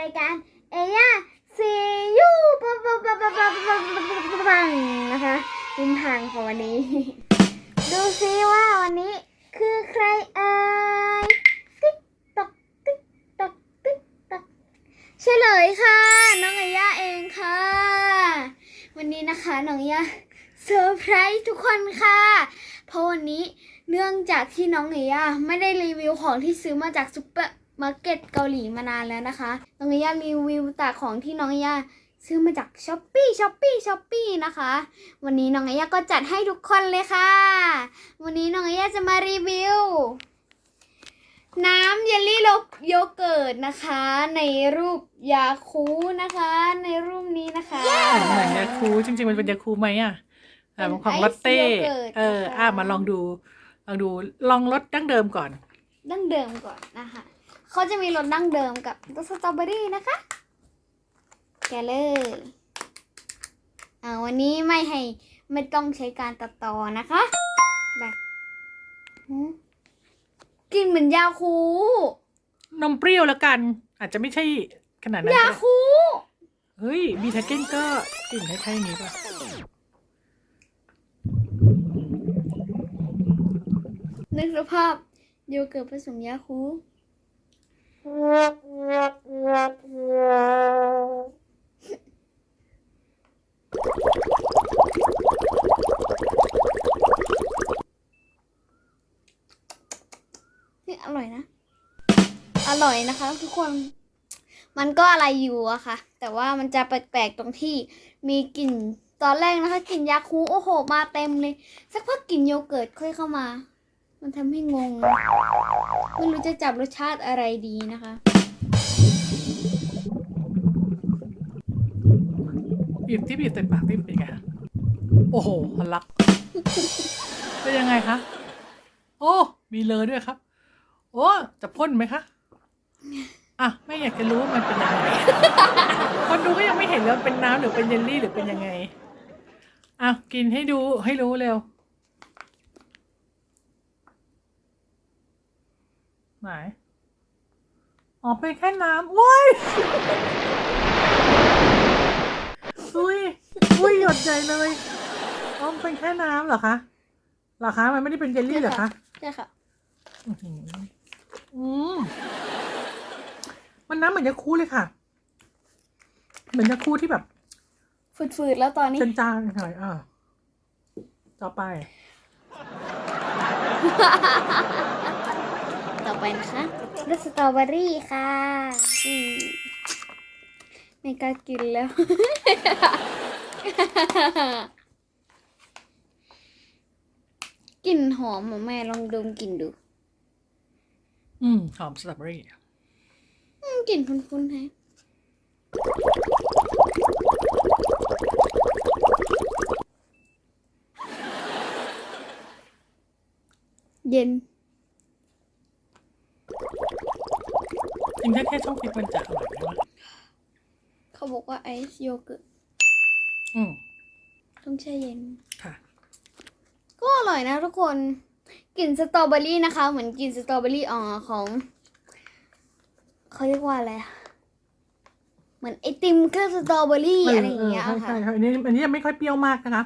รายการเอย่าซียูปังปังปังปังปังปังปังนะคะริมทางของวันนี้ ดูซิว่าวันนี้คือใครเอ่ยติ๊กตอกติ๊กตอกติ๊กตอกเฉลยค่ะ น้องเอย่าเองค่ะ วันนี้นะคะน้องเอย่าเซอร์ไพรส์ทุกคนค่ะ เพราะวันนี้เนื่องจากที่น้องเอย่าไม่ได้รีวิวของที่ซื้อมาจากซุปเปอร์ มาร์เก็ตเกาหลีมานานแล้วนะคะ น้องเอย่ารีวิวแต่ของที่น้องเอย่าซื้อมาจากช้อปปี้ช้อปปี้ช้อปปี้นะคะ วันนี้น้องเอย่าก็จัดให้ทุกคนเลยค่ะ วันนี้น้องเอย่าจะมารีวิว น้ำเยลลี่โลโยเกิร์ตนะคะ ในรูปยาคูนะคะ ในรูปนี้นะคะ เหมือนยาคูจริงๆมันเป็นยาคูไหมอะอ่าเป็นของไอซ์ลอตเต้โยเกิร์ตเออนะคะอะมาลองดูลองดูลองรสดั้งเดิมก่อน ดั้งเดิมก่อนนะคะ เขาจะมีรสดั้งเดิมกับรสสตรอเบอรี่นะคะ แกะเลยอ่าวันนี้ไม่ให้ไม่ต้องใช้การตัดต่อนะคะแบบหืมกลินเหมือนยาคูนมเปรี้ยวแล้วกัน อาจจะไม่ใช่ขนาดนั้นยาก็ได้คูเฮ้ยบีทาเก้นก็กลิ่นคล้ายๆอย่างนี้ป่ะนึกสภาพโยเกิร์ตผสมยาคู นี่อร่อยนะ อร่อยนะคะ ทุกคน มันก็อะไรอยู่อะค่ะ แต่ว่ามันจะแปลกๆตรงที่มีกลิ่นตอนแรกนะคะกลิ่นยาคูโอ้โห มาเต็มเลย สักพักกลิ่นโยเกิร์ตค่อยเข้ามา มันทำให้งงไม่รู้จะจับรสชาติอะไรดีนะคะ บีบที่บีบใส่ปากที่เป็นไงคะโอ้โหทะลัก เป็นยังไงคะ โอ้ มีเลยด้วยครับ โอ้ จะพ่นไหมคะ อะ ไม่อยากจะรู้ว่ามันเป็นยังไง คนดูก็ยังไม่เห็นเลยว่าเป็นน้ำหรือเป็นเยลลี่หรือเป็นยังไง อะ กินให้ดูให้รู้เร็ว ไหน อ๋อ เป็นแค่น้ำว้ายอุ้ยอุ้ยหยดใหญ่เลยอ๋อมันเป็นแค่น้ำเหรอคะ เหรอคะ มันไม่ได้เป็นเยลลี่เหรอคะ ใช่ค่ะอื้อหืออืมมันน้ำเหมือนยาคูเลยค่ะ เหมือนยาคูที่แบบฝืดๆแล้วตอนนี้จางๆหน่อยอะต่อไป ต่อไปนะคะรสสตรอเบอรี่ค่ะอืมไม่กล้ากินแล้ว กลิ่นหอมอะแม่ลองดมกลิ่นดู อืม หอมสตรอเบอรี่อืมกลิ่นคุ้นๆแฮะเย็น จริ งถ้าแค่ช่องฟิตมันจะอร่อยไหมวะเขาบอกว่าไอซ์โยเกิร์ตอืมต้องแช่เย็น ค่ะ ก็อร่อยนะทุกคนกลิ่นสตรอเบอรี่นะคะ เหมือนกลิ่นสตรอเบอรี่อ่อของเขาเรียกว่าอะไรอะเหมือนไอติมเครื่องสตรอเบอรี่อะไรอย่างเงี้ยใช่ค่ะ ใช่ใช่อันนี้อันนี้ยังไม่ค่อยเปรี้ยวมากนะคะ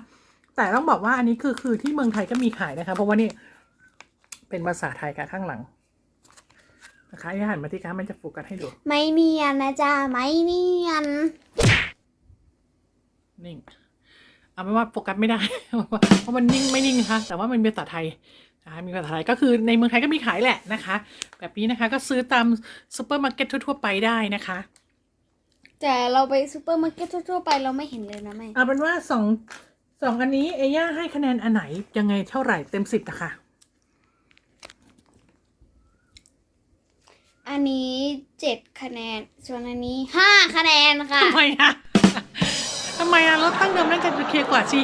แต่ต้องบอกว่าอันนี้คือคือที่เมืองไทยก็มีขายนะคะ เพราะว่านี่เป็นภาษาไทยค่ะข้างหลัง นะคะให้หันมาที่การดมันจะโฟกัสให้ดู ไม่เนียนนะจ๊ะไม่เนียน นิ่ง เอาเป็นว่าโฟกัสไม่ได้ เพราะมันนิ่งไม่นิ่งนะคะ แต่ว่ามันเป็นภาษาไทยนะคะมีภาษาไทยก็คือในเมืองไทยก็มีขายแหละนะคะ แบบนี้นะคะก็ซื้อตามซูเปอร์มาร์เก็ตทั่วๆไปได้นะคะแต่เราไปซูเปอร์มาร์เก็ตทั่วๆไปเราไม่เห็นเลยนะแม่เอาเป็นว่าสองสองอันนี้เอย่าให้คะแนนอันไหนยังไงเท่าไหร่เต็มสิบนะคะ อันนี้เจ็ดคะแนน ส่วนอันนี้ห้าคะแนนค่ะ ทำไมอะทำไมอะรถตั้งเดิมน่าจะเคลียร์กว่าสิ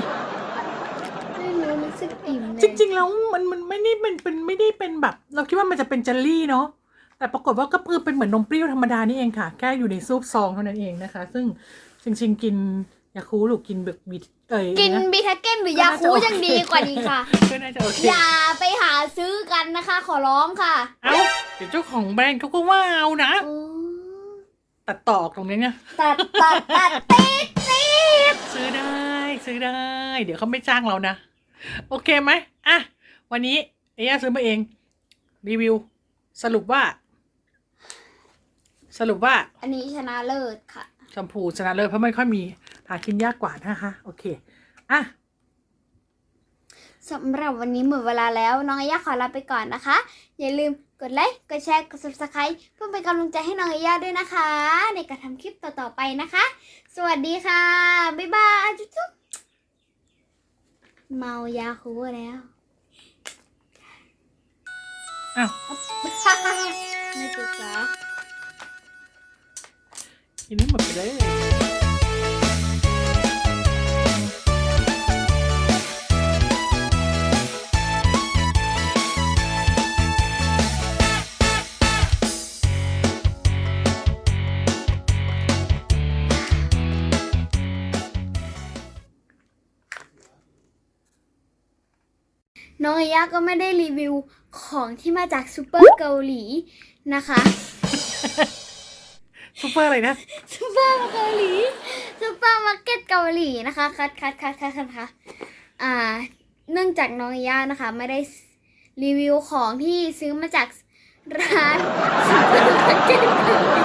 ไม่รู้รู้สึกอิ่มเลยจริงๆ แล้วมันมันไม่ได้เป็นเป็นไม่ได้เป็นแบบ เราคิดว่ามันจะเป็นเจลลี่เนาะแต่ปรากฏว่าก็คือเป็นเหมือนนมเปรี้ยวธรรมดานี่เองค่ะ แค่อยู่ในซูปซองเท่านั้นเองนะคะ ซึ่งจริงๆกิน ยาคูหรือกินเบกบิดเอ้ยกินนะบีทาเก้นหรือยาคูยังดีกว่านี้ค่ะ ก็น่าจะโอเคอย่าไปหาซื้อกันนะคะ ขอร้องค่ะเอ้าเดี๋ยวเจ้าของแบรนด์เขาก็ว่าเอานะโอ้ตัดต่อออกตรงนี้เนี่ย ตัดตัดตัดติดติดซื้อได้ซื้อได้ เดี๋ยวเขาไม่จ้างเรานะ โอเคไหมอะ วันนี้เอย่าซื้อมาเอง รีวิว สรุปว่า สรุปว่าอันนี้ชนะเลิศค่ะ ชมพูชนะเลิศเพราะไม่ค่อยมี หากินยากกว่านะคะ โอเค อะสำหรับวันนี้หมดเวลาแล้ว น้องอาย่าขอลาไปก่อนนะคะ อย่าลืมกดไลค์ กดแชร์ กด subscribe เพื่อเป็นกำลังใจให้น้องอาย่าด้วยนะคะ ในการทำคลิปต่อๆไปนะคะ สวัสดีค่ะ บ๊ายบายจุ๊บจุ๊บเมายาคูแล้วอ้าวไม่จุดจ้ากินให้หมดไปเลย น้องอาย่าก็ไม่ได้รีวิวของที่มาจากซูเปอร์เกาหลีนะคะ ซุปเปอร์อะไรนะ ซูเปอร์เกาหลีซูเปอร์มาร์เก็ตเกาหลีนะคะคัดคัดคัดคัดคัดค่ะอ่า เนื่องจากน้องย่านะคะ ไม่ได้รีวิวของที่ซื้อมาจากร้านซูเปอร์มาร์เก็ตเกาหลี